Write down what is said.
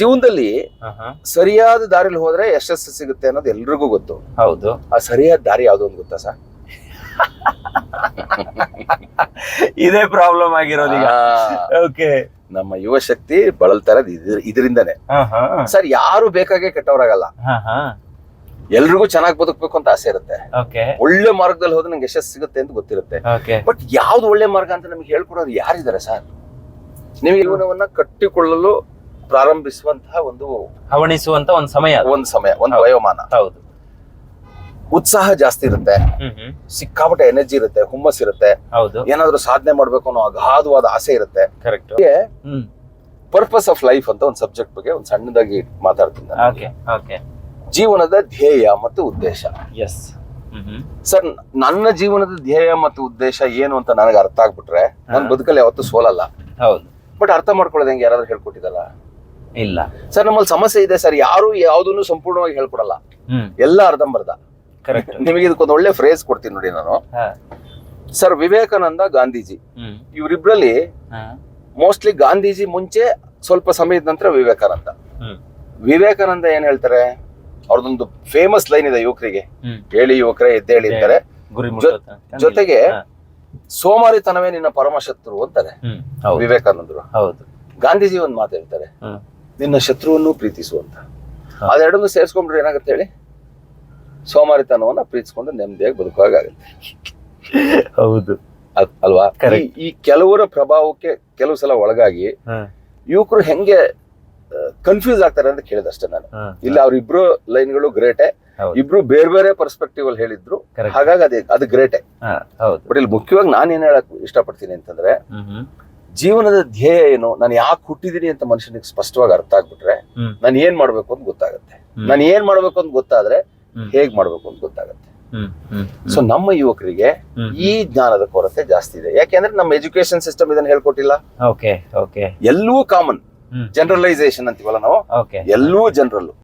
ಜೀವನದಲ್ಲಿ ಸರಿಯಾದ ದಾರಿಲಿ ಹೋದ್ರೆ ಯಶಸ್ಸು ಸಿಗುತ್ತೆ ಅನ್ನೋದು ಎಲ್ರಿಗೂ ಗೊತ್ತು. ಹೌದು. ಆ ಸರಿಯಾದ ದಾರಿ ಯಾವ್ದು ಅಂತ ಗೊತ್ತಾ ಸರ್? ಇದೇ ಪ್ರಾಬ್ಲಮ್ ಆಗಿರೋದು ಈಗ. ಓಕೆ ನಮ್ಮ ಯುವ ಶಕ್ತಿ ಬಳಲ್ತಾ ಇರೋದು ಇದ್ರ ಇದರಿಂದನೇ. ಸರ್ ಯಾರು ಬೇಕಾಗೆ ಕೆಟ್ಟವರಾಗಲ್ಲ. ಎಲ್ರಿಗೂ ಚೆನ್ನಾಗಿ ಬದುಕಬೇಕು ಅಂತ ಆಸೆ ಇರುತ್ತೆ. ಓಕೆ ಒಳ್ಳೆ ಮಾರ್ಗದಲ್ಲಿ ಹೋದ್ರೆ ನಂಗೆ ಯಶಸ್ಸು ಸಿಗುತ್ತೆ ಅಂತ ಗೊತ್ತಿರುತ್ತೆ. ಓಕೆ ಬಟ್ ಯಾವ್ದು ಒಳ್ಳೆ ಮಾರ್ಗ ಅಂತ ನಮ್ಗೆ ಹೇಳ್ಕೊಡೋರು ಯಾರಿದ್ದಾರೆ ಸರ್? ನಿಮಗೆ ಜೀವನವನ್ನ ಕಟ್ಟಿಕೊಳ್ಳಲು ಪ್ರಾರಂಭಿಸುವಂತಹ ಒಂದು ಹವಣಿಸುವಂತ ಒಂದು ಸಮಯ. ಒಂದು ಸಮಯ ಒಂದು. ವಯೋಮಾನ. ಹೌದು. ಉತ್ಸಾಹ ಜಾಸ್ತಿ ಇರುತ್ತೆ. ಸಿಕ್ಕಾಪಟ್ಟೆ ಎನರ್ಜಿ ಇರುತ್ತೆ ಹುಮ್ಮಸ್ ಇರುತ್ತೆ. ಹೌದು. ಏನಾದ್ರೂ ಸಾಧನೆ ಮಾಡ್ಬೇಕು ಅನ್ನೋ ಅಗಾಧವಾದ ಆಸೆ ಇರುತ್ತೆ. ಕರೆಕ್ಟ್ ಪರ್ಪಸ್ ಆಫ್ ಲೈಫ್ ಅಂತ ಒಂದು ಸಬ್ಜೆಕ್ಟ್ ಬಗ್ಗೆ ಒಂದು ಸಣ್ಣದಾಗಿ ಮಾತಾಡ್ತೀನಿ ಜೀವನದ ಧ್ಯೇಯ ಮತ್ತು ಉದ್ದೇಶ. ಎಸ್ ಸರ್ ನನ್ನ ಜೀವನದ ಧ್ಯೇಯ ಮತ್ತು ಉದ್ದೇಶ ಏನು ಅಂತ ನನಗೆ ಅರ್ಥ ಆಗ್ಬಿಟ್ರೆ ನನ್ನ. ಬದುಕಲ್ಲಿ ಯಾವತ್ತೂ ಸೋಲಲ್ಲ. ಹೌದು. ಬಟ್ ಅರ್ಥ ಮಾಡ್ಕೊಳ್ಳೋದು ಹೆಂಗೆ? ಯಾರಾದ್ರೂ ಹೇಳ್ಕೊಟ್ಟಿದ್ದಲ್ಲ. ಇಲ್ಲ. ಸರ್ ನಮ್ಮಲ್ಲಿ ಸಮಸ್ಯೆ ಇದೆ ಸರ್. ಯಾರು ಯಾವ್ದನ್ನು ಸಂಪೂರ್ಣವಾಗಿ ಹೇಳ್ಕೊಡಲ್ಲ. ಎಲ್ಲ ಅರ್ಧಂಬರ್ಧ. ಕರೆಕ್ಟ್ ನಿಮಗೆ ಇದಕ್ಕೊಂದು ಒಳ್ಳೆ ಫ್ರೇಸ್ ಕೊಡ್ತೀನಿ ನೋಡಿ ನಾನು. ಸರ್ ವಿವೇಕಾನಂದ ಗಾಂಧೀಜಿ. ಇವರಿಬ್ರಲ್ಲಿ ಮೋಸ್ಟ್ಲಿ ಗಾಂಧೀಜಿ ಮುಂಚೆ ಸ್ವಲ್ಪ ಸಮಯದ ನಂತರ ವಿವೇಕಾನಂದ. ವಿವೇಕಾನಂದ ಏನ್ ಹೇಳ್ತಾರೆ? ಅವ್ರದೊಂದು ಫೇಮಸ್ ಲೈನ್ ಇದೆ ಯುವಕರಿಗೆ. ಹೇಳಿ ಯುವಕರೇ ಎದ್ದೇಳಿ ಅಂತಾರೆ. ಜೊತೆಗೆ. ಸೋಮಾರಿತನವೇ ನಿನ್ನ ಪರಮಶತ್ರು ಅಂತಾರೆ. ವಿವೇಕಾನಂದರು. ಹೌದು. ಗಾಂಧೀಜಿ ಒಂದು ಮಾತು ಹೇಳ್ತಾರೆ. ನಿನ್ನ ಶತ್ರುವನ್ನು ಪ್ರೀತಿಸುವಂತ. ಅದೆರಡನ್ನು ಸೇರಿಸ್ಕೊಂಡ್ರೆ ಏನಾಗುತ್ತೆ ಹೇಳಿ? ಸೋಮಾರಿತನವನ್ನ ಪ್ರೀತಿಸ್ಕೊಂಡು ನೆಮ್ಮದಿಯಾಗಿ ಬದುಕುವಾಗುತ್ತೆ ಹೌದು. ಅಲ್ವಾ? ಈ- ಕೆಲವರ ಪ್ರಭಾವಕ್ಕೆ ಕೆಲವು ಸಲ ಒಳಗಾಗಿ ಯುವಕರು ಹೆಂಗೆ ಕನ್ಫ್ಯೂಸ್ ಆಗ್ತಾರೆ ಅಂತ ಕೇಳಿದಷ್ಟೇ ನಾನು. ಇಲ್ಲ ಅವ್ರಿಬ್ರು ಲೈನ್ಗಳು ಗ್ರೇಟೆ. ಇಬ್ರು ಬೇರೆ ಬೇರೆ ಪರ್ಸ್ಪೆಕ್ಟಿವ್ ಅಲ್ಲಿ ಹೇಳಿದ್ರು. ಹಾಗಾಗಿ ಅದೇ ಅದು ಗ್ರೇಟೆ ಬಟ್ ಇಲ್ಲಿ ಮುಖ್ಯವಾಗಿ ನಾನು ಏನ್ ಹೇಳಕ್ ಇಷ್ಟಪಡ್ತೀನಿ ಅಂತಂದ್ರೆ ಜೀವನದ ಧ್ಯೇಯ ಏನು? ನಾನು ಯಾಕೆ ಹುಟ್ಟಿದೀನಿ ಅಂತ ಮನುಷ್ಯನಿಗೆ ಸ್ಪಷ್ಟವಾಗಿ ಅರ್ಥ ಆಗ್ಬಿಟ್ರೆ. ನಾನು ಏನ್ ಮಾಡ್ಬೇಕು ಅಂತ ಗೊತ್ತಾಗುತ್ತೆ. ನಾನು ಏನ್ ಮಾಡ್ಬೇಕು ಅಂತ ಗೊತ್ತಾದ್ರೆ. ಹೇಗ್ ಮಾಡ್ಬೇಕು ಅಂತ ಗೊತ್ತಾಗುತ್ತೆ. ಸೊ ನಮ್ಮ ಯುವಕರಿಗೆ ಈ ಜ್ಞಾನದ ಕೊರತೆ ಜಾಸ್ತಿ ಇದೆ. ಯಾಕೆಂದ್ರೆ ನಮ್ಮ ಎಜುಕೇಶನ್ ಸಿಸ್ಟಮ್ ಇದನ್ನ ಹೇಳ್ಕೊಟ್ಟಿಲ್ಲ? ಎಲ್ಲವೂ ಕಾಮನ್ ಜನರಲೈಸೇಷನ್ ಅಂತೀವಲ್ಲ ನಾವು? ಎಲ್ಲವೂ ಜನರಲ್